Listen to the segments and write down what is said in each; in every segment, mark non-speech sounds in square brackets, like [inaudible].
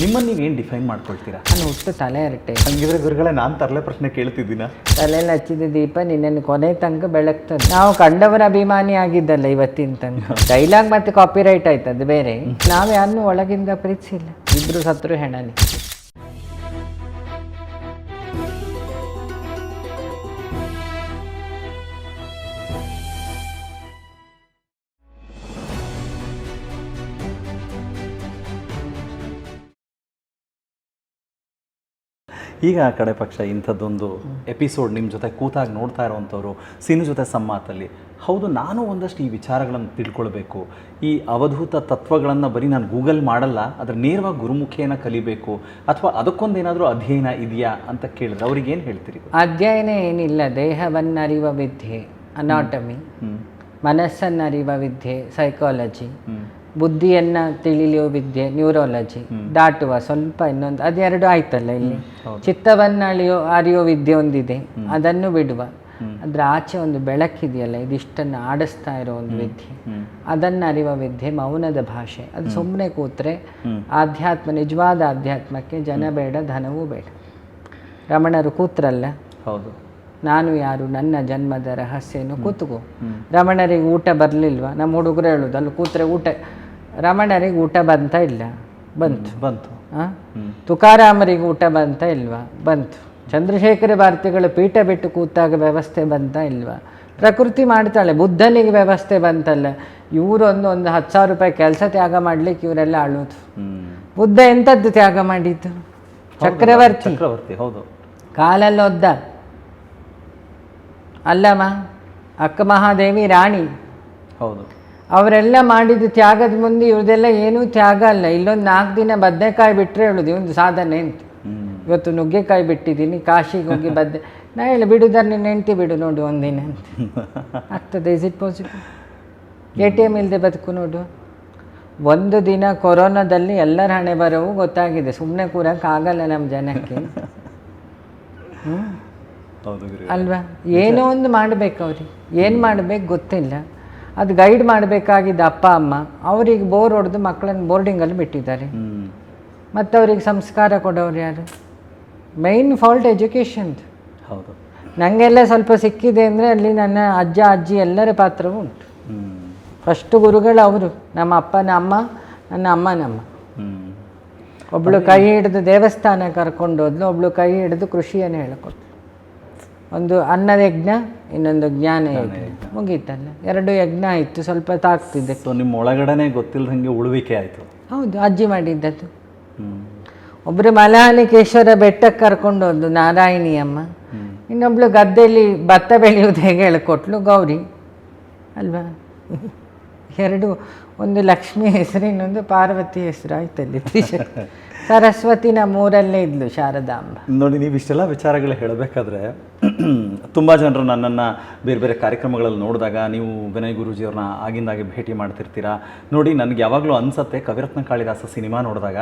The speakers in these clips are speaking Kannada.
ನಿಮ್ಮನ್ನು ನೀವು ಏನು ಡಿಫೈನ್ ಮಾಡ್ಕೊಳ್ತೀರಾ? ನಾನು ಹುಟ್ಟು ತಲೆ ಹರಟೆ. ಹಂಗಿದ್ರೆ ಗುರುಗಳೇ ನಾನು ತರಲೆ ಪ್ರಶ್ನೆ ಕೇಳ್ತಿದ್ದೀನ? ತಲೆಯಲ್ಲಿ ಹಚ್ಚಿದ ದೀಪ ನಿನ್ನನ್ನು ಕೊನೆ ತನಕ ಬೆಳಗ್ತದೆ. ನಾವು ಕಂಡವರ ಅಭಿಮಾನಿ ಆಗಿದ್ದಲ್ಲ ಇವತ್ತಿನ ತನಕ. ಡೈಲಾಗ್ ಮತ್ತೆ ಕಾಪಿರೈಟ್ ಆಯ್ತು ಅದು ಬೇರೆ. ನಾವು ಯಾರನ್ನೂ ಒಳಗಿಂದ ಪ್ರೀತಿಸಿಲ್ಲ. ಇಬ್ರು ಸತ್ರು ಹೆಣನಿ. ಈಗ ಆ ಕಡೆ ಪಕ್ಷ ಇಂಥದ್ದೊಂದು ಎಪಿಸೋಡ್ ನಿಮ್ಮ ಜೊತೆ ಕೂತಾಗಿ ನೋಡ್ತಾ ಇರೋವಂಥವ್ರು ಸಿನಿ ಜೊತೆ ಸಂಮಾತಲ್ಲಿ ಹೌದು ನಾನು ಒಂದಷ್ಟು ಈ ವಿಚಾರಗಳನ್ನು ತಿಳ್ಕೊಳ್ಬೇಕು. ಈ ಅವಧೂತ ತತ್ವಗಳನ್ನು ಬರೀ ನಾನು ಗೂಗಲ್ ಮಾಡಲ್ಲ ಅದರ ನೇರವಾಗಿ ಗುರುಮುಖಿಯನ್ನು ಕಲಿಬೇಕು ಅಥವಾ ಅದಕ್ಕೊಂದೇನಾದರೂ ಅಧ್ಯಯನ ಇದೆಯಾ ಅಂತ ಕೇಳಿದ್ರೆ ಅವ್ರಿಗೆ ಏನು ಹೇಳ್ತೀರಿ? ಅಧ್ಯಯನ ಏನಿಲ್ಲ ದೇಹವನ್ನರಿವ ವಿದ್ಯೆ ಅನಾಟಮಿ ಮನಸ್ಸನ್ನರಿವ ವಿದ್ಯೆ ಸೈಕಾಲಜಿ ಬುದ್ಧಿಯನ್ನ ತಿಳಿಯುವ ವಿದ್ಯೆ ನ್ಯೂರಾಲಜಿ ದಾಟುವ ಸ್ವಲ್ಪ ಇನ್ನೊಂದು ಅದೆರಡು ಆಯ್ತಲ್ಲ ಇಲ್ಲಿ. ಚಿತ್ತವನ್ನ ಅಳಿಯೋ ಅರಿಯೋ ವಿದ್ಯೆ ಒಂದಿದೆ. ಅದನ್ನು ಬಿಡುವ. ಅದ್ರ ಆಚೆ ಒಂದು ಬೆಳಕಿದೆಯಲ್ಲ ಇದಿಷ್ಟನ್ನು ಆಡಿಸ್ತಾ ಇರೋ ಒಂದು ವಿದ್ಯೆ. ಅದನ್ನು ಅರಿವ ವಿದ್ಯೆ ಮೌನದ ಭಾಷೆ. ಅದು ಸುಮ್ಮನೆ ಕೂತ್ರೆ ಆಧ್ಯಾತ್ಮ ನಿಜವಾದ ಆಧ್ಯಾತ್ಮಕ್ಕೆ ಜನ ಬೇಡ ಧನವೂ ಬೇಡ. ರಮಣರು ಕೂತ್ರಲ್ಲ. ಹೌದು. ನಾನು ಯಾರು ನನ್ನ ಜನ್ಮದ ರಹಸ್ಯನು ಕೂತ್ಕೋ. ರಮಣರಿಗೆ ಊಟ ಬರಲಿಲ್ವಾ? ನಮ್ಮ ಹುಡುಗರು ಹೇಳೋದು ಅಲ್ಲಿ ಕೂತ್ರೆ ಊಟ ರಮಣರಿಗೆ ಊಟ ಬಂತ ಇಲ್ಲ? ಬಂತು. ಬಂತು? ತುಕಾರಾಮರಿಗೆ ಊಟ ಬಂತ ಇಲ್ವಾ? ಬಂತು. ಚಂದ್ರಶೇಖರ ಭಾರತಿಗಳು ಪೀಠ ಬಿಟ್ಟು ಕೂತಾಗ ವ್ಯವಸ್ಥೆ ಬಂತ ಇಲ್ವಾ? ಪ್ರಕೃತಿ ಮಾಡ್ತಾಳೆ ಬುದ್ಧನಿಗೆ ವ್ಯವಸ್ಥೆ ಬಂತಲ್ಲ. ಇವರೊಂದು ಒಂದು ಹತ್ತು ಸಾವಿರ ರೂಪಾಯಿ ಕೆಲಸ ತ್ಯಾಗ ಮಾಡ್ಲಿಕ್ಕೆ ಇವರೆಲ್ಲ ಅಳೋದು. ಬುದ್ಧ ಎಂಥದ್ದು ತ್ಯಾಗ ಮಾಡಿದ್ದು? ಚಕ್ರವರ್ತಿ. ಚಕ್ರವರ್ತಿ ಹೌದು. ಕಾಲಲ್ಲಿ ಒದ್ದ. ಅಲ್ಲಮ್ಮ ಅಕ್ಕ ಮಹಾದೇವಿ ರಾಣಿ. ಹೌದು. ಅವರೆಲ್ಲ ಮಾಡಿದ ತ್ಯಾಗದ ಮುಂದೆ ಇವ್ರದೆಲ್ಲ ಏನೂ ತ್ಯಾಗ ಅಲ್ಲ. ಇಲ್ಲೊಂದು ನಾಲ್ಕು ದಿನ ಬದನೆಕಾಯಿ ಬಿಟ್ಟರೆ ಹೇಳೋದು ಒಂದು ಸಾಧನೆ ಅಂತ. ಇವತ್ತು ನುಗ್ಗೆಕಾಯಿ ಬಿಟ್ಟಿದ್ದೀನಿ ಕಾಶಿಗೆ ಹೋಗಿ ಬದ್ದೆ ನಾ ಹೇಳಿ ಬಿಡುದಾರೆ ನಿನ್ನ ಹೆಂಡ್ತಿ ಬಿಡು ನೋಡು ಒಂದಿನ ಅಂತ. [laughs] ಆಗ್ತದೆ is it possible A T M ಇಲ್ಲದೆ ಬದುಕು ನೋಡು. ಒಂದು ದಿನ ಕೊರೋನಾದಲ್ಲಿ ಎಲ್ಲರ ಹಣೆ ಬರವು ಗೊತ್ತಾಗಿದೆ. ಸುಮ್ಮನೆ ಕೂರಕ್ಕಾಗಲ್ಲ ನಮ್ಮ ಜನಕ್ಕೆ. ಅಲ್ವಾ? ಏನೋ ಒಂದು ಮಾಡಬೇಕು ಅವ್ರಿಗೆ. ಏನು ಮಾಡಬೇಕು ಗೊತ್ತಿಲ್ಲ. ಅದು ಗೈಡ್ ಮಾಡಬೇಕಾಗಿದ್ದ ಅಪ್ಪ ಅಮ್ಮ ಅವ್ರಿಗೆ ಬೋರ್ ಹೊಡೆದು ಮಕ್ಕಳನ್ನ ಬೋರ್ಡಿಂಗಲ್ಲಿ ಬಿಟ್ಟಿದ್ದಾರೆ. ಮತ್ತು ಅವ್ರಿಗೆ ಸಂಸ್ಕಾರ ಕೊಡೋರು ಯಾರು? ಮೈನ್ ಫಾಲ್ಟ್ ಎಜುಕೇಷನ್ದು ಹೌದು. ನನಗೆಲ್ಲ ಸ್ವಲ್ಪ ಸಿಕ್ಕಿದೆ ಅಂದರೆ ಅಲ್ಲಿ ನನ್ನ ಅಜ್ಜ ಅಜ್ಜಿ ಎಲ್ಲರ ಪಾತ್ರವೂ ಉಂಟು. ಫಸ್ಟ್ ಗುರುಗಳು ಅವರು ನಮ್ಮ ಅಪ್ಪನ ಅಮ್ಮ ನನ್ನ ಅಮ್ಮನಮ್ಮ ಒಬ್ಬಳು ಒಬ್ಳು ಕೈ ಹಿಡಿದು ದೇವಸ್ಥಾನ ಕರ್ಕೊಂಡು ಹೋದ್ಲು ಒಬ್ಳು ಕೈ ಹಿಡಿದು ಕೃಷಿಯನ್ನು ಹೇಳಿಕೊಟ್ಲು. ಒಂದು ಅನ್ನದ ಯಜ್ಞ ಇನ್ನೊಂದು ಜ್ಞಾನ ಯಜ್ಞ. ಮುಗೀತಲ್ಲ. ಎರಡು ಯಜ್ಞ ಆಯಿತು ಸ್ವಲ್ಪ ತಾಗ್ತಿದೆ ಸೊ ನಿಮ್ಮ ಒಳಗಡೆ ಗೊತ್ತಿಲ್ಲದಂಗೆ ಉಳುವಿಕೆ ಆಯಿತು. ಹೌದು ಅಜ್ಜಿ ಮಾಡಿದ್ದದು ಹ್ಞೂ ಒಬ್ಬರು ಮಲಹಾನಿಕೇಶ್ವರ ಬೆಟ್ಟಕ್ಕೆ ಕರ್ಕೊಂಡು ಹೋದ್ಲು ನಾರಾಯಣಿ ಅಮ್ಮ ಇನ್ನೊಬ್ಳು ಗದ್ದೆಯಲ್ಲಿ ಭತ್ತ ಬೆಳೆಯುವುದು ಹೇಗೆ ಹೇಳಿಕೊಟ್ಲು ಗೌರಿ. ಅಲ್ವಾ? ಎರಡು ಒಂದು ಲಕ್ಷ್ಮಿ ಹೆಸರು ಇನ್ನೊಂದು ಪಾರ್ವತಿ ಹೆಸರು ಆಯ್ತಲ್ಲಿ ತ್ರಿಶಕ್ತಿ. [laughs] ಸರಸ್ವತಿ ಮೂರಲ್ಲೇ ಇದ್ಲು ಶಾರದಾಂಬ. ನೋಡಿ ನೀವು ಇಷ್ಟೆಲ್ಲ ವಿಚಾರಗಳು ಹೇಳಬೇಕಾದ್ರೆ [clears throat] ತುಂಬ ಜನರು ನನ್ನನ್ನು ಬೇರೆ ಬೇರೆ ಕಾರ್ಯಕ್ರಮಗಳಲ್ಲಿ ನೋಡಿದಾಗ ನೀವು ವಿನಯ್ ಗುರೂಜಿಯವ್ರನ್ನ ಆಗಿಂದಾಗೆ ಭೇಟಿ ಮಾಡ್ತಿರ್ತೀರಾ? ನೋಡಿ ನನಗೆ ಯಾವಾಗಲೂ ಅನಿಸತ್ತೆ ಕವಿರತ್ನ ಕಾಳಿದಾಸ ಸಿನಿಮಾ ನೋಡಿದಾಗ.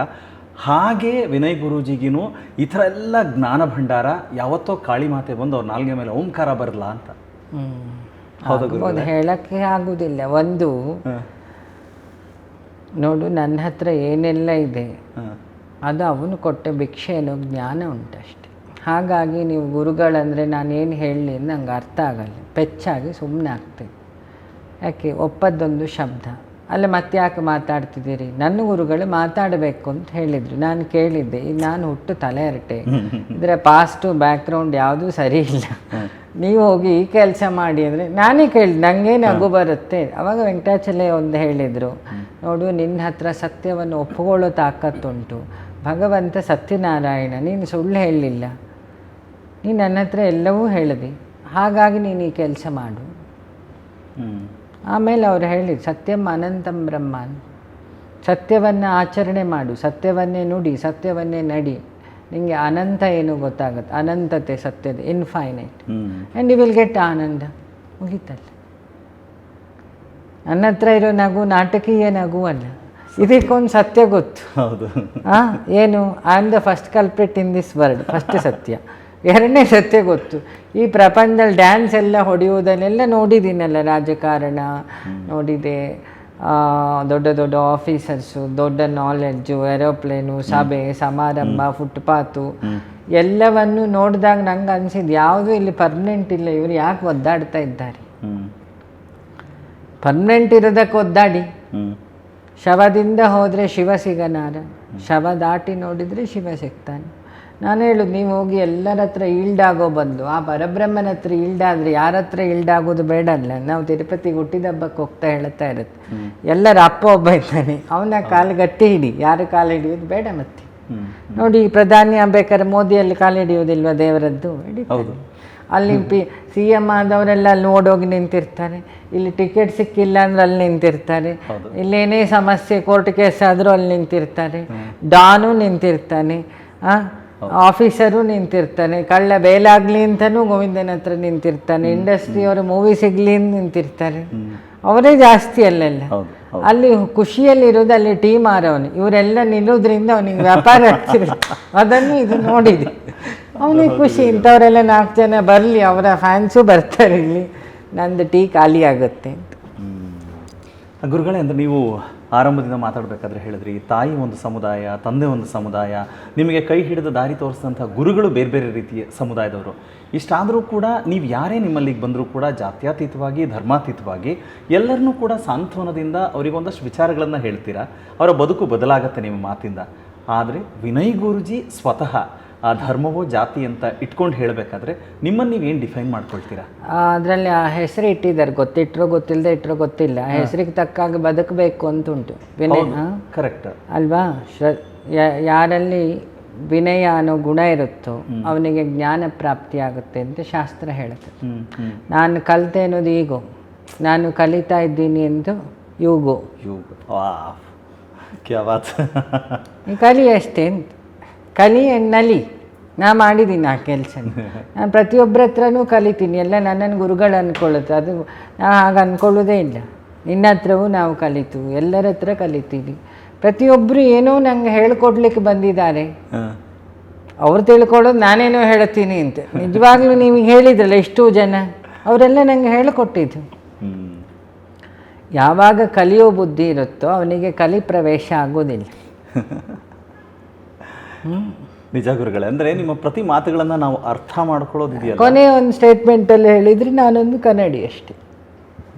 ಹಾಗೆ ವಿನಯ್ ಗುರೂಜಿಗಿನೂ ಈ ಥರ ಎಲ್ಲ ಜ್ಞಾನ ಭಂಡಾರ ಯಾವತ್ತೋ ಕಾಳಿ ಮಾತೆ ಬಂದು ಅವ್ರ ನಾಲ್ಗೆ ಮೇಲೆ ಓಂಕಾರ ಬರಲ್ಲ ಅಂತ. ಹೌದು ಹೇಳಕ್ಕೆ ಆಗುದಿಲ್ಲ. ಒಂದು ನೋಡು ನನ್ನ ಹತ್ರ ಏನೆಲ್ಲ ಇದೆ. ಅದು ಅವನು ಕೊಟ್ಟ ಭಿಕ್ಷೆ ಅನ್ನೋ ಜ್ಞಾನ ಉಂಟಷ್ಟೆ. ಹಾಗಾಗಿ ನೀವು ಗುರುಗಳಂದರೆ ನಾನೇನು ಹೇಳಲಿ ನಂಗೆ ಅರ್ಥ ಆಗಲ್ಲ. ಪೆಚ್ಚಾಗಿ ಸುಮ್ಮನೆ ಆಗ್ತೀವಿ ಯಾಕೆ? ಒಪ್ಪದ್ದೊಂದು ಶಬ್ದ. ಅಲ್ಲ ಮತ್ತೆ ಯಾಕೆ ಮಾತಾಡ್ತಿದ್ದೀರಿ? ನನ್ನ ಗುರುಗಳು ಮಾತಾಡಬೇಕು ಅಂತ ಹೇಳಿದರು. ನಾನು ಕೇಳಿದ್ದೆ ಈಗ ನಾನು ಹುಟ್ಟು ತಲೆ ಹರಟೆ. ಇದರ ಪಾಸ್ಟು ಬ್ಯಾಕ್ಗ್ರೌಂಡ್ ಯಾವುದೂ ಸರಿ ಇಲ್ಲ. ನೀವು ಹೋಗಿ ಈ ಕೆಲಸ ಮಾಡಿ ಅಂದರೆ ನಾನೇ ಕೇಳಿ ನನಗೆ ನಗು ಬರುತ್ತೆ? ಅವಾಗ ವೆಂಕಟಾಚಲಯ ಒಂದು ಹೇಳಿದರು ನೋಡು ನಿನ್ನ ಹತ್ರ ಸತ್ಯವನ್ನು ಒಪ್ಪಿಕೊಳ್ಳೋ ತಾಕತ್ತುಂಟು. ಭಗವಂತ ಸತ್ಯನಾರಾಯಣ ನೀನು ಸುಳ್ಳು ಹೇಳಲಿಲ್ಲ ನೀನು ನನ್ನ ಹತ್ರ ಎಲ್ಲವೂ ಹೇಳಿದೆ. ಹಾಗಾಗಿ ನೀನು ಈ ಕೆಲಸ ಮಾಡು. ಆಮೇಲೆ ಅವ್ರು ಹೇಳಿ ಸತ್ಯಂ ಅನಂತಂ ಬ್ರಹ್ಮ ಅಂತ. ಸತ್ಯವನ್ನು ಆಚರಣೆ ಮಾಡು ಸತ್ಯವನ್ನೇ ನುಡಿ ಸತ್ಯವನ್ನೇ ನಡಿ. ನಿಮಗೆ ಅನಂತ ಏನು ಗೊತ್ತಾಗುತ್ತೆ? ಅನಂತತೆ ಸತ್ಯದ infinite and you will get ಆನಂದ. ಮುಗೀತಲ್ಲ. ನನ್ನ ಹತ್ರ ಇರೋ ನಗು ನಾಟಕೀಯ ನಗು ಅಲ್ಲ. ಇದಕ್ಕೊಂದು ಸತ್ಯ ಗೊತ್ತು. ಹೌದು. ಆ ಏನು? I am the first culprit in this world first ಸತ್ಯ. ಎರಡನೇ ಸತ್ಯ ಗೊತ್ತು. ಈ ಪ್ರಪಂಚದಲ್ಲಿ ಡ್ಯಾನ್ಸ್ ಎಲ್ಲ ಹೊಡೆಯುವುದನ್ನೆಲ್ಲ ನೋಡಿದ್ದೀನಲ್ಲ ರಾಜಕಾರಣ ನೋಡಿದೆ. ದೊಡ್ಡ ದೊಡ್ಡ ಆಫೀಸರ್ಸು ದೊಡ್ಡ ನಾಲೆಡ್ಜು ಏರೋಪ್ಲೇನು ಸಭೆ ಸಮಾರಂಭ ಫುಟ್ಪಾತು ಎಲ್ಲವನ್ನು ನೋಡಿದಾಗ ನಂಗೆ ಅನಿಸಿದ್ದು ಯಾವುದು ಇಲ್ಲಿ ಪರ್ಮನೆಂಟ್ ಇಲ್ಲ. ಇವರು ಯಾಕೆ ಒದ್ದಾಡ್ತಾ ಇದ್ದಾರೆ? ಪರ್ಮನೆಂಟ್ ಇರೋದಕ್ಕೆ ಒದ್ದಾಡಿ. ಶವದಿಂದ ಹೋದರೆ ಶಿವ ಸಿಗನಾರ? ಶವ ದಾಟಿ ನೋಡಿದರೆ ಶಿವ ಸಿಗ್ತಾನೆ. ನಾನು ಹೇಳೋದು ನೀವು ಹೋಗಿ ಎಲ್ಲರ ಹತ್ರ ಈಲ್ಡಾಗೋ ಬಂದು ಆ ಪರಬ್ರಹ್ಮನ ಹತ್ರ ಈಲ್ಡಾದರೆ ಯಾರ ಹತ್ರ ಈಲ್ಡಾಗೋದು ಬೇಡ ಅಲ್ಲ. ನಾವು ತಿರುಪತಿಗೆ ಹುಟ್ಟಿದ ಹಬ್ಬಕ್ಕೆ ಹೋಗ್ತಾ ಹೇಳ್ತಾ ಇರುತ್ತೆ. ಎಲ್ಲರ ಅಪ್ಪ ಒಬ್ಬ ಇದ್ದಾನೆ. ಅವನ ಕಾಲು ಗಟ್ಟಿ ಹಿಡಿ. ಯಾರು ಕಾಲು ಹಿಡಿಯೋದು ಬೇಡ ಮತ್ತೆ. ನೋಡಿ ಪ್ರಧಾನಿ ಆಗ್ಬೇಕಾದ್ರೆ ಮೋದಿಯಲ್ಲಿ ಕಾಲು ಹಿಡಿಯೋದಿಲ್ವಾ ದೇವರದ್ದು? ಹಿಡಿತಾನೆ ಅಲ್ಲಿ ಪಿ ಸಿ ಎಂ ಆದವರೆಲ್ಲ ಅಲ್ಲಿ ಓಡೋಗಿ ನಿಂತಿರ್ತಾರೆ. ಇಲ್ಲಿ ಟಿಕೆಟ್ ಸಿಕ್ಕಿಲ್ಲ ಅಂದ್ರೆ ಅಲ್ಲಿ ನಿಂತಿರ್ತಾರೆ. ಇಲ್ಲೇನೇ ಸಮಸ್ಯೆ ಕೋರ್ಟ್ ಕೇಸ್ ಆದರೂ ಅಲ್ಲಿ ನಿಂತಿರ್ತಾರೆ. ಡಾನು ನಿಂತಿರ್ತಾನೆ. ಆ? ಆಫೀಸರು ನಿಂತಿರ್ತಾನೆ. ಕಳ್ಳ ಬೇಲಾಗ್ಲಿ ಅಂತಲೂ ಗೋವಿಂದನ ಹತ್ರ ನಿಂತಿರ್ತಾನೆ. ಇಂಡಸ್ಟ್ರಿಯವರು ಮೂವಿ ಸಿಗ್ಲಿ ಅಂತ ನಿಂತಿರ್ತಾರೆ. ಅವರೇ ಜಾಸ್ತಿ ಅಲ್ಲೆಲ್ಲ. ಅಲ್ಲಿ ಖುಷಿಯಲ್ಲಿರೋದು ಅಲ್ಲಿ ಟೀ ಮಾರವನು. ಇವರೆಲ್ಲ ನಿಲ್ಲೋದ್ರಿಂದ ಅವನಿಗೆ ವ್ಯಾಪಾರ ಆಗ್ತಿರುತ್ತೆ. ಅದನ್ನು ಇದು ನೋಡಿದೆ. ಅವನಿಗೆ ಖುಷಿ ಇಂಥವರೆಲ್ಲ ನಾಲ್ಕು ಜನ ಬರಲಿ ಅವರ ಫ್ಯಾನ್ಸು ಬರ್ತಾರೆ ಇಲ್ಲಿ. ನಂದು ಟೀ ಖಾಲಿ ಆಗುತ್ತೆ ಅಂತ. ಗುರುಗಳೇ ಅಂದರೆ ನೀವು ಆರಂಭದಿಂದ ಮಾತಾಡಬೇಕಾದ್ರೆ ಹೇಳಿದ್ರಿ ತಾಯಿ ಒಂದು ಸಮುದಾಯ ತಂದೆ ಒಂದು ಸಮುದಾಯ ನಿಮಗೆ ಕೈ ಹಿಡಿದ ದಾರಿ ತೋರಿಸಿದಂಥ ಗುರುಗಳು ಬೇರೆ ಬೇರೆ ರೀತಿಯ ಸಮುದಾಯದವರು. ಇಷ್ಟಾದರೂ ಕೂಡ ನೀವು ಯಾರೇ ನಿಮ್ಮಲ್ಲಿಗೆ ಬಂದರೂ ಕೂಡ ಜಾತ್ಯಾತೀತವಾಗಿ ಧರ್ಮಾತೀತವಾಗಿ ಎಲ್ಲರನ್ನೂ ಕೂಡ ಸಾಂತ್ವನದಿಂದ ಅವರಿಗೊಂದಷ್ಟು ವಿಚಾರಗಳನ್ನು ಹೇಳ್ತೀರಾ? ಅವರ ಬದುಕು ಬದಲಾಗತ್ತೆ ನಿಮ್ಮ ಮಾತಿಂದ. ಆದರೆ ವಿನಯ್ ಗುರುಜಿ ಸ್ವತಃ ಆ ಧರ್ಮವೋ ಜಾತಿ ಅಂತ ಇಟ್ಕೊಂಡು ಹೇಳಬೇಕಾದ್ರೆ ನಿಮ್ಮನ್ನು ಏನು ಡಿಫೈನ್ ಮಾಡ್ಕೊಳ್ತೀರಾ? ಅದರಲ್ಲಿ ಆ ಹೆಸರು ಇಟ್ಟಿದ್ದಾರೆ ಗೊತ್ತಿಟ್ಟರೋ ಗೊತ್ತಿಲ್ಲದೆ ಇಟ್ಟರೋ ಗೊತ್ತಿಲ್ಲ. ಆ ಹೆಸರಿಗೆ ತಕ್ಕಾಗಿ ಬದುಕಬೇಕು ಅಂತ ಉಂಟು ವಿನಯ ಕರೆಕ್ಟ್ ಅಲ್ವಾ? ಶ್ರ ಯಾರಲ್ಲಿ ವಿನಯ ಅನ್ನೋ ಗುಣ ಇರುತ್ತೋ ಅವನಿಗೆ ಜ್ಞಾನ ಪ್ರಾಪ್ತಿ ಆಗುತ್ತೆ ಅಂತ ಶಾಸ್ತ್ರ ಹೇಳುತ್ತೆ. ನಾನು ಕಲಿತೆ ಅನ್ನೋದು ಈಗೋ ನಾನು ಕಲಿತಾ ಇದ್ದೀನಿ ಎಂದು ಯುಗೋ. ಯುಗೋ ಕಲಿ ಅಷ್ಟೇ ಅಂತ. ಕಲಿ ನಲಿ ನಾ ಮಾಡಿದ್ದೀನಿ ಆ ಕೆಲಸ. [laughs] ನಾನು ಪ್ರತಿಯೊಬ್ಬರ ಹತ್ರನೂ ಕಲಿತೀನಿ. ಎಲ್ಲ ನನ್ನನ್ನು ಗುರುಗಳು ಅಂದ್ಕೊಳ್ಳುತ್ತೆ ಅದು ನಾ ಹಾಗೆ ಅಂದ್ಕೊಳ್ಳೋದೇ ಇಲ್ಲ. ನಿನ್ನ ಹತ್ರವೂ ನಾವು ಕಲಿತು. ಎಲ್ಲರ ಹತ್ರ ಕಲಿತೀವಿ. ಪ್ರತಿಯೊಬ್ಬರು ಏನೋ ನಂಗೆ ಹೇಳ್ಕೊಡ್ಲಿಕ್ಕೆ ಬಂದಿದ್ದಾರೆ. ಅವ್ರು ತಿಳ್ಕೊಳ್ಳೋದು ನಾನೇನೋ ಹೇಳ್ತೀನಿ ಅಂತ. ನಿಜವಾಗ್ಲೂ ನೀವು ಹೇಳಿದ್ರಲ್ಲ ಎಷ್ಟೋ ಜನ? ಅವರೆಲ್ಲ ನಂಗೆ ಹೇಳಿಕೊಟ್ಟಿದ್ದು. ಯಾವಾಗ ಕಲಿಯೋ ಬುದ್ಧಿ ಇರುತ್ತೋ ಅವನಿಗೆ ಕಲಿ ಪ್ರವೇಶ ಆಗೋದಿಲ್ಲ. [laughs] ನಿಜ ಗುರುಗಳೇ ಅಂದ್ರೆ ನಿಮ್ಮ ಪ್ರತಿ ಮಾತುಗಳನ್ನ ನಾವು ಅರ್ಥ ಮಾಡ್ಕೊಳ್ಳೋದಿದೆಯಲ್ಲ? ಕೊನೆ ಒಂದು ಸ್ಟೇಟ್ಮೆಂಟಲ್ಲಿ ಹೇಳಿದ್ರೆ ನಾನೊಂದು ಕನ್ನಡಿ ಅಷ್ಟೇ.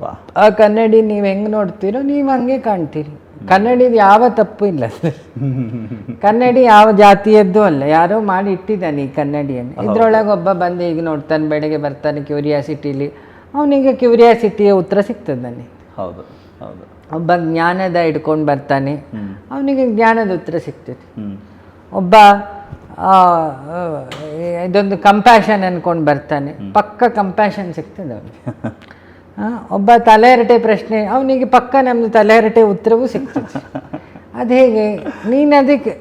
ವಾ. ಆ ಕನ್ನಡಿ ನೀವು ಹೆಂಗೆ ನೋಡ್ತೀರೋ ನೀವು ಹಂಗೆ ಕಾಣ್ತೀರಿ. ಕನ್ನಡಿದು ಯಾವ ತಪ್ಪು ಇಲ್ಲ. ಕನ್ನಡಿ ಯಾವ ಜಾತಿಯದ್ದು ಅಲ್ಲ ಯಾರೋ ಮಾಡಿ ಇಟ್ಟಿದ್ದಾನೆ ಈ ಕನ್ನಡಿಯನ್ನು. ಇದ್ರೊಳಗೆ ಒಬ್ಬ ಬಂದು ಈಗ ನೋಡ್ತಾನೆ ಬೆಳಗ್ಗೆ ಬರ್ತಾನೆ ಕ್ಯೂರಿಯಾಸಿಟಿಲಿ ಅವನಿಗೆ ಕ್ಯೂರಿಯಾಸಿಟಿಯ ಉತ್ತರ ಸಿಗ್ತದೆ ನನಗೆ ಹೌದು ಹೌದು. ಒಬ್ಬ ಜ್ಞಾನದ ಇಟ್ಕೊಂಡು ಬರ್ತಾನೆ ಅವನಿಗೆ ಜ್ಞಾನದ ಉತ್ತರ ಸಿಗ್ತದೆ. ಹ್ಮ್. ಒಬ್ಬ ಇದೊಂದು ಕಂಪ್ಯಾಷನ್ ಅನ್ಕೊಂಡು ಬರ್ತಾನೆ. ಪಕ್ಕ ಕಂಪ್ಯಾಷನ್ ಸಿಗ್ತದೆ ಅವನಿಗೆ. ಒಬ್ಬ ತಲೆಹರಟೆ ಪ್ರಶ್ನೆ ಅವನಿಗೆ ಪಕ್ಕ ನಮ್ಮದು ತಲೆಹರಟೆ ಉತ್ತರವೂ ಸಿಗ್ತದೆ. ಅದು ಹೇಗೆ ನೀನು ಅದಕ್ಕೆ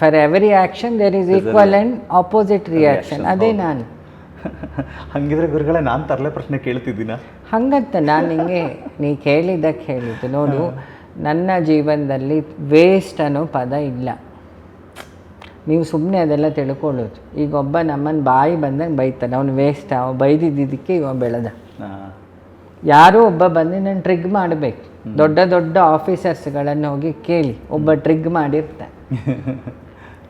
for every action there is equal and opposite reaction ಅದೇ ನಾನು. [laughs] ಹಂಗಿದ್ರೆ ಗುರುಗಳೇ ನಾನು ತರಲೆ ಪ್ರಶ್ನೆ ಕೇಳ್ತಿದ್ದೀನ? ಹಂಗಂತ ನಾನು ನಿಂಗೆ ನೀ ಕೇಳಿದ್ದಕ್ಕೆ ಹೇಳಿದ್ದು. ನೋಡು ನನ್ನ ಜೀವನದಲ್ಲಿ ವೇಸ್ಟ್ ಅನ್ನೋ ಪದ ಇಲ್ಲ. ನೀವು ಸುಮ್ಮನೆ ಅದೆಲ್ಲ ತಿಳ್ಕೊಳ್ಳೋದು. ಈಗ ಒಬ್ಬ ನಮ್ಮನ್ನು ಬಾಯಿ ಬಂದಂಗೆ ಬೈತಾನೆ. ಅವನು ವೇಸ್ಟ್ ಅವ ಬೈದಿದ್ದಿದ್ದಕ್ಕೆ ಇವ ಬೆಳೆದ. ಯಾರೋ ಒಬ್ಬ ಬಂದು ನಾನು ಟ್ರಿಗ್ ಮಾಡಬೇಕು. ದೊಡ್ಡ ದೊಡ್ಡ ಆಫೀಸರ್ಸ್ಗಳನ್ನು ಹೋಗಿ ಕೇಳಿ. ಒಬ್ಬ ಟ್ರಿಗ್ ಮಾಡಿರ್ತಾನೆ [laughs]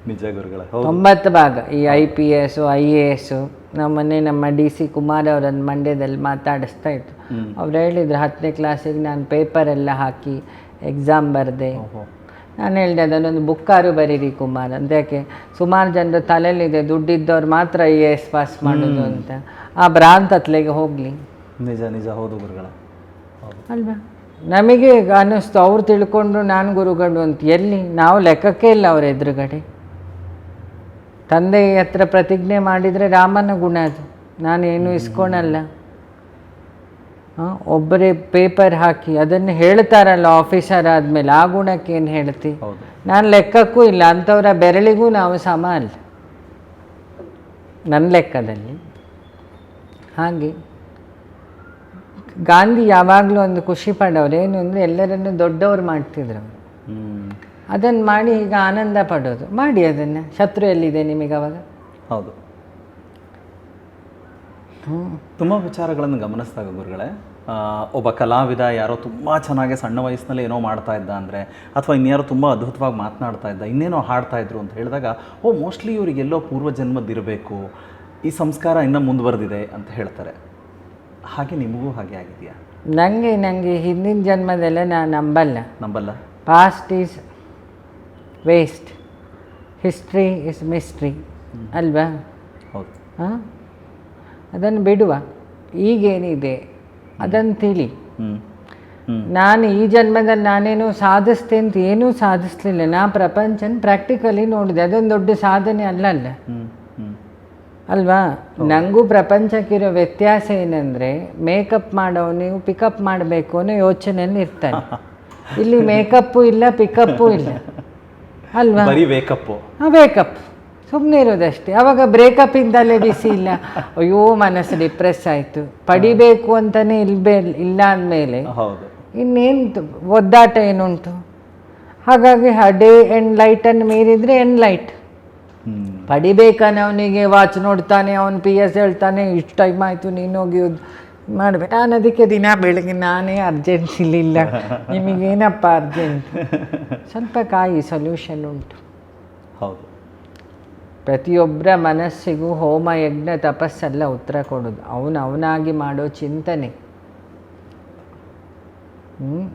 ನಿಜ ಗುರುಗಳೇ ತೊಂಬತ್ತು ಭಾಗ. ಈ I P S I A S ನಮ್ಮನ್ನೇ ನಮ್ಮ ಡಿ ಸಿ ಕುಮಾರ್ ಅವರನ್ನು ಮಂಡ್ಯದಲ್ಲಿ ಮಾತಾಡಿಸ್ತಾ ಇತ್ತು ಅವ್ರು ಹೇಳಿದ್ರು ಹತ್ತನೇ ಕ್ಲಾಸಿಗೆ ನಾನು ಪೇಪರ್ ಎಲ್ಲ ಹಾಕಿ ಎಕ್ಸಾಮ್ ಬರೆದೆ. ನಾನು ಹೇಳಿದೆ ಅದನ್ನೊಂದು ಬುಕ್ಕಾರು ಬರೀರಿ ಕುಮಾರ್. ಅಂತ ಯಾಕೆ ಸುಮಾರು ಜನರ ತಲೆಯಲ್ಲಿದೆ ದುಡ್ಡಿದ್ದವ್ರು ಮಾತ್ರ ಐ ಎ ಎಸ್ ಪಾಸ್ ಮಾಡೋದು ಅಂತ. ಆ ಭ್ರಾಂತ್ ಅತ್ಲೆಗೆ ಹೋಗಲಿ. ನಿಜ ನಿಜ ಹೌದು ಗುರುಗಳ. ಅಲ್ವಾ? ನಮಗೆ ಅನ್ನಿಸ್ತು ಅವ್ರು ತಿಳ್ಕೊಂಡ್ರು ನಾನು ಗುರುಗಳು ಅಂತ. ಎಲ್ಲಿ? ನಾವು ಲೆಕ್ಕಕ್ಕೆ ಇಲ್ಲ ಅವ್ರ ಎದುರುಗಡೆ. ತಂದೆ ಹತ್ರ ಪ್ರತಿಜ್ಞೆ ಮಾಡಿದರೆ ರಾಮನ ಗುಣ ಅದು. ನಾನೇನು ಇಸ್ಕೊಳಲ್ಲ. ಆ, ಒಬ್ಬರೇ ಪೇಪರ್ ಹಾಕಿ ಅದನ್ನು ಹೇಳ್ತಾರಲ್ಲ ಆಫೀಸರ್ ಆದಮೇಲೆ ಆ ಗುಣಕ್ಕೆ ಏನು ಹೇಳ್ತಿ? ನಾನು ಲೆಕ್ಕಕ್ಕೂ ಇಲ್ಲ ಅಂಥವ್ರ ಬೆರಳಿಗೂ ನಾವು ಸಮ ಅಲ್ಲ. ನನ್ನ ಲೆಕ್ಕದಲ್ಲಿ. ಹಾಗೆ. ಗಾಂಧಿ ಯಾವಾಗಲೂ ಒಂದು ಖುಷಿ ಪಡೋರು ಏನು ಅಂದರೆ ಎಲ್ಲರನ್ನು ದೊಡ್ಡವ್ರು ಮಾಡ್ತಿದ್ರು ಅದನ್ನು ಮಾಡಿ ಈಗ ಆನಂದ ಪಡೋದು. ಮಾಡಿ ಅದನ್ನು. ಶತ್ರು ಎಲ್ಲಿದೆ ನಿಮಗೆ ಅವಾಗ ಹೌದು. ತುಂಬ ವಿಚಾರಗಳನ್ನು ಗಮನಿಸಿದಾಗ ಗುರುಗಳೇ. ಒಬ್ಬ ಕಲಾವಿದ ಯಾರೋ ತುಂಬ ಚೆನ್ನಾಗಿ ಸಣ್ಣ ವಯಸ್ಸಿನಲ್ಲಿ ಏನೋ ಮಾಡ್ತಾ ಇದ್ದ ಅಂದರೆ ಅಥವಾ ಇನ್ಯಾರೋ ತುಂಬ ಅದ್ಭುತವಾಗಿ ಮಾತನಾಡ್ತಾ ಇದ್ದ ಇನ್ನೇನೋ ಹಾಡ್ತಾ ಇದ್ರು ಅಂತ ಹೇಳಿದಾಗ ಓ ಮೋಸ್ಟ್ಲಿ ಇವರಿಗೆಲ್ಲೋ ಪೂರ್ವ ಜನ್ಮದ್ದಿರಬೇಕು ಈ ಸಂಸ್ಕಾರ ಇನ್ನೂ ಮುಂದುವರೆದಿದೆ ಅಂತ ಹೇಳ್ತಾರೆ. ಹಾಗೆ ನಿಮಗೂ ಹಾಗೆ ಆಗಿದೆಯಾ? ನನಗೆ ನನಗೆ ಹಿಂದಿನ ಜನ್ಮದಲ್ಲೇ ನಾನು ನಂಬಲ್ಲ. ನಂಬಲ್ಲ? Past is waste history is mystery ಅಲ್ವಾ? ಹೌದು. ಹಾಂ? ಅದನ್ನು ಬಿಡುವ. ಈಗೇನಿದೆ? ಅದನ್ನು ತಿಳಿ. ನಾನು ಈ ಜನ್ಮದಲ್ಲಿ ನಾನೇನು ಸಾಧಿಸ್ತೆ ಅಂತ ಏನೂ ಸಾಧಿಸ್ಲಿಲ್ಲ. ನಾ ಪ್ರಪಂಚನ ಪ್ರಾಕ್ಟಿಕಲಿ ನೋಡಿದೆ. ಅದೊಂದು ದೊಡ್ಡ ಸಾಧನೆ ಅಲ್ಲಲ್ಲ ಅಲ್ಲ. ಹ್ಞೂ ಅಲ್ವಾ? ನನಗೂ ಪ್ರಪಂಚಕ್ಕಿರೋ ವ್ಯತ್ಯಾಸ ಏನಂದರೆ ಮೇಕಪ್ ಮಾಡೋನು ಪಿಕಪ್ ಮಾಡಬೇಕು ಅನ್ನೋ ಯೋಚನೆಯಲ್ಲಿ ಇರ್ತಾನೆ [laughs] ಇಲ್ಲಿ ಮೇಕಪ್ಪು ಇಲ್ಲ ಪಿಕಪ್ಪು ಇಲ್ಲ. ಅಲ್ವಾ? ಮೇಕಪ್ ಸುಮ್ಮನೆ ಇರೋದಷ್ಟೇ. ಅವಾಗ ಬ್ರೇಕಪ್ ಇಂದಲೇ ಬಿಸಿ ಇಲ್ಲ. ಅಯ್ಯೋ ಮನಸ್ಸು ಡಿಪ್ರೆಸ್ ಆಯಿತು. ಪಡಿಬೇಕು ಅಂತಲೇ ಇಲ್ಬೇ ಇಲ್ಲ ಅಂದಮೇಲೆ ಹೌದು. ಇನ್ನೇನು ಒದ್ದಾಟ ಏನುಂಟು? ಹಾಗಾಗಿ ಡೇ ಎಂಡ್ ಲೈಟನ್ನು ಮೀರಿದರೆ ಎಂಡ್ ಲೈಟ್ ಪಡಿಬೇಕಾನೆ ಅವನಿಗೆ ವಾಚ್ ನೋಡ್ತಾನೆ ಅವನು ಪಿ ಎಸ್ ಹೇಳ್ತಾನೆ ಇಷ್ಟು ಟೈಮ್ ಆಯಿತು ನೀನು ಹೋಗಿ ಮಾಡಬೇಕು ನಾನು ಅದಕ್ಕೆ ದಿನ ಬೆಳಗ್ಗೆ ನಾನೇ ಅರ್ಜೆಂಟ್ ಇಲ್ಲಿಲ್ಲ. [laughs] ನಿಮಗೇನಪ್ಪ ಅರ್ಜೆಂಟ್ ಸ್ವಲ್ಪ ಕಾಯಿ ಸೊಲ್ಯೂಷನ್ ಉಂಟು. ಹೌದು. ಪ್ರತಿಯೊಬ್ಬರ ಮನಸ್ಸಿಗೂ ಹೋಮ ಯಜ್ಞ ತಪಸ್ಸೆಲ್ಲ ಉತ್ತರ ಕೊಡೋದು. ಅವನು ಅವನಾಗಿ ಮಾಡೋ ಚಿಂತನೆ.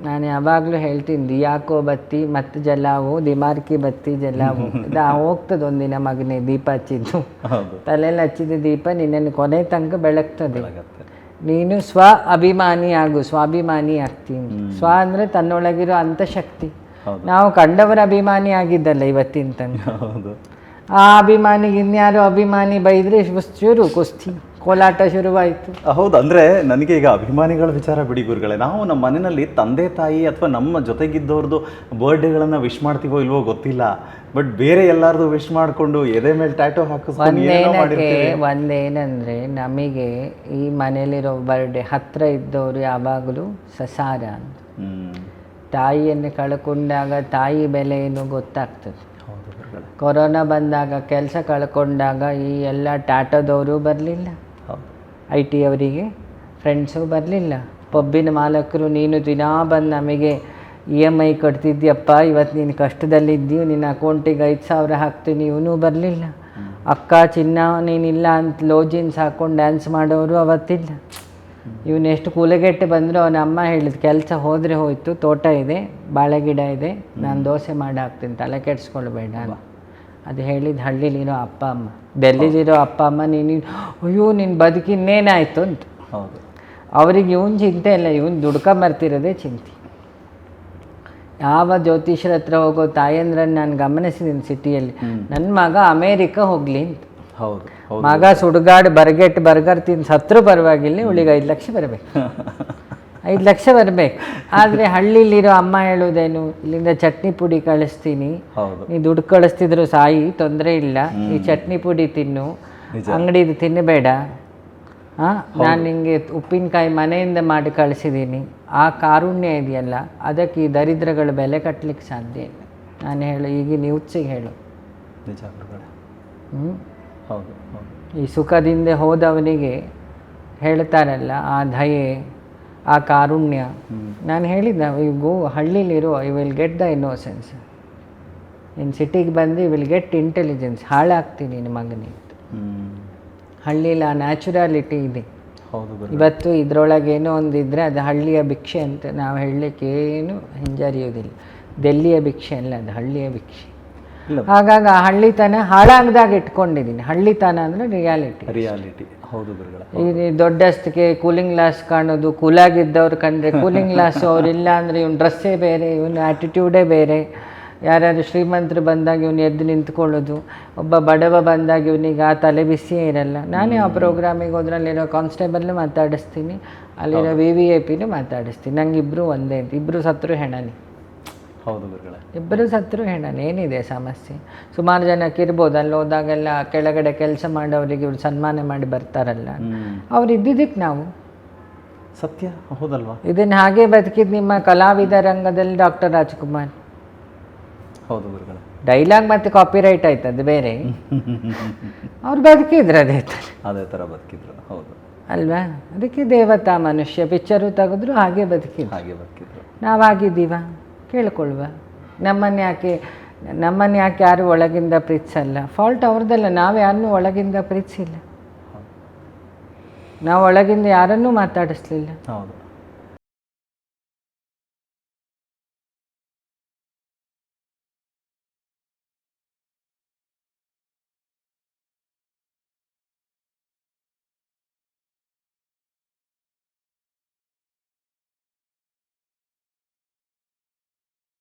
ನಾನು ಯಾವಾಗಲೂ ಹೇಳ್ತೀನಿ ದಿಯಾಕೋ ಬತ್ತಿ ಮತ್ತು ಜಲಾವು ದಿಮಾರ್ಕಿ ಬತ್ತಿ ಜಲಾವು. ಇದು [laughs] ಹೋಗ್ತದೆ ಒಂದಿನ ಮಗನೇ ದೀಪ ಹಚ್ಚಿದ್ದು. ತಲೆಯಲ್ಲಿ ಹಚ್ಚಿದ ದೀಪ ನಿನ್ನನ್ನು ಕೊನೆ ತನಕ ಬೆಳಗ್ತದೆ. ನೀನು ಸ್ವ ಅಭಿಮಾನಿ ಆಗು ಸ್ವಾಭಿಮಾನಿ ಆಗ್ತೀನಿ. ಸ್ವ ಅಂದರೆ ತನ್ನೊಳಗಿರೋ ಅಂತಃಶಕ್ತಿ. ಶಕ್ತಿ ನಾವು ಕಂಡವರ ಅಭಿಮಾನಿ ಆಗಿದ್ದಲ್ಲ ಇವತ್ತಿನ ತನಕ. ಆ ಅಭಿಮಾನಿಗೆ ಇನ್ಯಾರು ಅಭಿಮಾನಿ ಬೈದ್ರೆ ಶುರು ಕುಸ್ತಿ ಕೋಲಾಟ ಶುರುವಾಯಿತು. ಹೌದು ಅಂದ್ರೆ ನನಗೆ ಈಗ ಅಭಿಮಾನಿಗಳ ವಿಚಾರ ಬಿಡಿ ಗುರುಗಳೇ. ನಾವು ನಮ್ಮ ಮನೆಯಲ್ಲಿ ತಂದೆ ತಾಯಿ ಅಥವಾ ನಮ್ಮ ಜೊತೆಗಿದ್ದವ್ರದ್ದು ಬರ್ಡೇಗಳನ್ನು ವಿಶ್ ಮಾಡ್ತೀವೋ ಇಲ್ವೋ ಗೊತ್ತಿಲ್ಲ. ಬಟ್ ಬೇರೆ ಎಲ್ಲಾರ್ದು ವಿಶ್ ಮಾಡಿಕೊಂಡು ಎದೆ ಮೇಲೆ ಟ್ಯಾಟೋ ಒಂದೇನಕ್ಕೆ ಒಂದೇನಂದರೆ ನಮಗೆ ಈ ಮನೇಲಿರೋ ಬರ್ಡೇ ಹತ್ರ ಇದ್ದವರು ಯಾವಾಗಲೂ ಸಸಾರ ಅಂತ. ತಾಯಿಯನ್ನು ಕಳ್ಕೊಂಡಾಗ ತಾಯಿ ಬೆಲೆ ಏನು ಗೊತ್ತಾಗ್ತದೆ. ಹೌದು ಕೊರೋನಾ ಬಂದಾಗ ಕೆಲಸ ಕಳ್ಕೊಂಡಾಗ ಈ ಎಲ್ಲ ಟಾಟಾದವರು ಬರಲಿಲ್ಲ. ಹೌದು. ಐ ಟಿ ಅವರಿಗೆ ಫ್ರೆಂಡ್ಸು ಬರಲಿಲ್ಲ. ಪಬ್ಬಿನ ಮಾಲಕರು ನೀನು ದಿನಾ ಬಂದು ನಮಗೆ ಇ ಎಂ ಐ ಕಟ್ತಿದ್ಯಪ್ಪ ಇವತ್ತು ನೀನು ಕಷ್ಟದಲ್ಲಿದ್ದೀವಿ ನಿನ್ನ ಅಕೌಂಟಿಗೆ ಐದು ಸಾವಿರ ಹಾಕ್ತೀನಿ ಇವನು ಬರಲಿಲ್ಲ. ಅಕ್ಕ ಚಿನ್ನ ನೀನಿಲ್ಲ ಅಂತ ಲೋ ಜೀನ್ಸ್ ಹಾಕ್ಕೊಂಡು ಡ್ಯಾನ್ಸ್ ಮಾಡೋರು ಅವತ್ತಿಲ್ಲ. ಇವನು ಎಷ್ಟು ಕೂಲಗೆಟ್ಟೆ ಬಂದರೂ ಅವನ ಅಮ್ಮ ಹೇಳಿದ ಕೆಲಸ ಹೋದರೆ ಹೋಯ್ತು ತೋಟ ಇದೆ ಬಾಳೆ ಗಿಡ ಇದೆ ನಾನು ದೋಸೆ ಮಾಡಿ ಹಾಕ್ತೀನಿ ತಲೆ ಕೆಡಿಸ್ಕೊಳ್ಬೇಡ ಅಂತ. ಅದು ಹೇಳಿದ ಹಳ್ಳಿಲಿರೋ ಅಪ್ಪ ಅಮ್ಮ. ಡೆಲ್ಲಿಲಿರೋ ಅಪ್ಪ ಅಮ್ಮ ನೀನು ಅಯ್ಯೋ ನಿನ್ನ ಬದುಕಿನ್ನೇನಾಯಿತು ಅಂತ. ಹೌದು. ಅವ್ರಿಗೆ ಇವನು ಚಿಂತೆ ಇಲ್ಲ ಇವನು ದುಡ್ಕೊಂಬರ್ತಿರೋದೇ ಚಿಂತೆ. ಯಾವ ಜ್ಯೋತಿಷ್ಯರ ಹತ್ರ ಹೋಗೋ ತಾಯಂದ್ರನ್ನ ನಾನು ಗಮನಿಸಿದ್ದೀನಿ ಸಿಟಿಯಲ್ಲಿ ನನ್ನ ಮಗ ಅಮೇರಿಕ ಹೋಗ್ಲಿ ಅಂತ. ಹೌದು ಮಗ ಸುಡುಗಾಡು ಬರ್ಗೆಟ್ ಬರ್ಗರ್ ತಿಂದು ಸತ್ರು ಪರವಾಗಿಲ್ಲ ಉಳಿಗೆ ಐದು ಲಕ್ಷ ಬರಬೇಕು. [laughs] ಐದು ಲಕ್ಷ ಬರಬೇಕು. ಆದರೆ ಹಳ್ಳಿಲಿರೋ ಅಮ್ಮ ಹೇಳೋದೇನು ಇಲ್ಲಿಂದ ಚಟ್ನಿ ಪುಡಿ ಕಳಿಸ್ತೀನಿ. ನೀ ದುಡ್ಡು ಕಳಿಸ್ತಿದ್ರು ಸಾಯಿ ತೊಂದರೆ ಇಲ್ಲ. ಈ ಚಟ್ನಿ ಪುಡಿ ತಿನ್ನು. ಅಂಗಡಿದು ತಿನ್ನಬೇಡ ಹಾಂ ನಾನು ನಿಮಗೆ ಉಪ್ಪಿನಕಾಯಿ ಮನೆಯಿಂದ ಮಾಡಿ ಕಳಿಸಿದ್ದೀನಿ. ಆ ಕಾರುಣ್ಯ ಇದೆಯಲ್ಲ ಅದಕ್ಕೆ ಈ ದರಿದ್ರಗಳು ಬೆಲೆ ಕಟ್ಟಲಿಕ್ಕೆ ಸಾಧ್ಯ ಇಲ್ಲ. ನಾನು ಹೇಳು ಈಗಿನ ಯೂತ್ಸಿಗೆ ಹೇಳು. ಹ್ಞೂ ಹೌದು ಈ ಸುಖದಿಂದ ಹೋದವನಿಗೆ ಹೇಳ್ತಾರಲ್ಲ ಆ ದಯೆ ಆ ಕಾರುಣ್ಯ. ನಾನು ಹೇಳಿದ್ದೆ you go ಹಳ್ಳಿಲಿರೋ I will get the innocence in ಸಿಟಿಗೆ ಬಂದು ವಿಲ್ ಗೆಟ್ ಇಂಟೆಲಿಜೆನ್ಸ್ ಹಾಳಾಗ್ತೀನಿ ಹ್ಮ್. ಹಳ್ಳಿಲಿ ಆ ನ್ಯಾಚುರಾಲಿಟಿ ಇದೆ. ಇವತ್ತು ಇದರೊಳಗೆ ಏನೋ ಒಂದಿದ್ರೆ ಅದು ಹಳ್ಳಿಯ ಭಿಕ್ಷೆ ಅಂತ ನಾವು ಹೇಳಲಿಕ್ಕೆ ಏನು ಹಿಂಜರಿಯೋದಿಲ್ಲ ಡೆಲ್ಲಿಯ ಭಿಕ್ಷೆ ಅಲ್ಲ ಅದು ಹಳ್ಳಿಯ ಭಿಕ್ಷೆ. ಹಾಗಾಗಿ ಆ ಹಳ್ಳಿತನ ಹಾಳಾಗ್ದಾಗ ಇಟ್ಕೊಂಡಿದ್ದೀನಿ ಹಳ್ಳಿತನ ಅಂದ್ರೆ ರಿಯಾಲಿಟಿ ರಿಯಾಲಿಟಿ ಹೌದು ಗುರುಗಳೇ ಈ ದೊಡ್ಡಷ್ಟಕ್ಕೆ ಕೂಲಿಂಗ್ ಗ್ಲಾಸ್ ಕಾಣೋದು ಕೂಲಾಗಿದ್ದವ್ರು ಕಂಡ್ರೆ ಕೂಲಿಂಗ್ ಗ್ಲಾಸ್ ಅವ್ರಿಲ್ಲ ಅಂದ್ರೆ ಇವ್ನ ಡ್ರೆಸ್ಸೇ ಬೇರೆ ಇವನ ಆಟಿಟ್ಯೂಡೇ ಬೇರೆ. ಯಾರ್ಯಾರು ಶ್ರೀಮಂತರು ಬಂದಾಗ ಇವನು ಎದ್ದು ನಿಂತ್ಕೊಳ್ಳೋದು ಒಬ್ಬ ಬಡವ ಬಂದಾಗ ಇವನಿಗೆ ಆ ತಲೆ ಬಿಸಿಯೇ ಇರಲ್ಲ. ನಾನೇ ಆ ಪ್ರೋಗ್ರಾಮಿಗೆ ಹೋದ್ರಲ್ಲಿರೋ ಕಾನ್ಸ್ಟೇಬಲ್ನು ಮಾತಾಡಿಸ್ತೀನಿ ಅಲ್ಲಿರೋ ವಿ ವಿ ಎ ಪಿನೂ ಮಾತಾಡಿಸ್ತೀನಿ. ನಂಗೆ ಇಬ್ಬರು ಒಂದೇ ಇಬ್ಬರು ಸತ್ರು ಹೆಣನಿ. ಹೌದು ಗುರುಗಳೇ. ಇಬ್ಬರು ಸತ್ರು ಹೆಣನಿ ಏನಿದೆ ಸಮಸ್ಯೆ? ಸುಮಾರು ಜನಕ್ಕೆ ಇರ್ಬೋದು ಅಲ್ಲಿ ಹೋದಾಗೆಲ್ಲ ಕೆಳಗಡೆ ಕೆಲಸ ಮಾಡೋರಿಗೆ ಇವ್ರು ಸನ್ಮಾನ ಮಾಡಿ ಬರ್ತಾರಲ್ಲ. ಅವ್ರು ಇದ್ದಿದ್ದಕ್ಕೆ ನಾವು. ಸತ್ಯ? ಹೌದಲ್ವಾ? ಇದನ್ನು ಹಾಗೆ ಬದುಕಿದ್ ನಿಮ್ಮ ಕಲಾವಿದ ರಂಗದಲ್ಲಿ ಡಾಕ್ಟರ್ ರಾಜ್ಕುಮಾರ್. ಹೌದು ಗುರುಗಳೇ. ಡೈಲಾಗ್ ಮತ್ತು ಕಾಪಿರೈಟ್ ಆಯ್ತು ಅದು ಬೇರೆ. [laughs] ಅವ್ರು ಬದುಕಿದ್ರು ಅದೇ ತರ ಅದೇ ಥರ ಬದುಕಿದ್ರು ಹೌದು. ಅಲ್ವಾ? ಅದಕ್ಕೆ ದೇವತಾ ಮನುಷ್ಯ ಪಿಕ್ಚರು ತೆಗೆದ್ರು ಹಾಗೆ ಬದುಕಿದ್ರು. ಹಾಗೆ ಬದುಕಿದ್ರು. ನಾವಾಗಿದ್ದೀವ ಕೇಳ್ಕೊಳ್ವ. ನಮ್ಮನ್ನು ಯಾಕೆ ನಮ್ಮನ್ನು ಯಾಕೆ ಯಾರು ಒಳಗಿಂದ ಪ್ರೀತಿಸಲ್ಲ. ಫಾಲ್ಟ್ ಅವ್ರದ್ದಲ್ಲ, ನಾವು ಯಾರನ್ನೂ ಒಳಗಿಂದ ಪ್ರೀತಿಸಿಲ್ಲ. ನಾವು ಒಳಗಿಂದ ಯಾರನ್ನೂ ಮಾತಾಡಿಸ್ಲಿಲ್ಲ. ಹೌದು.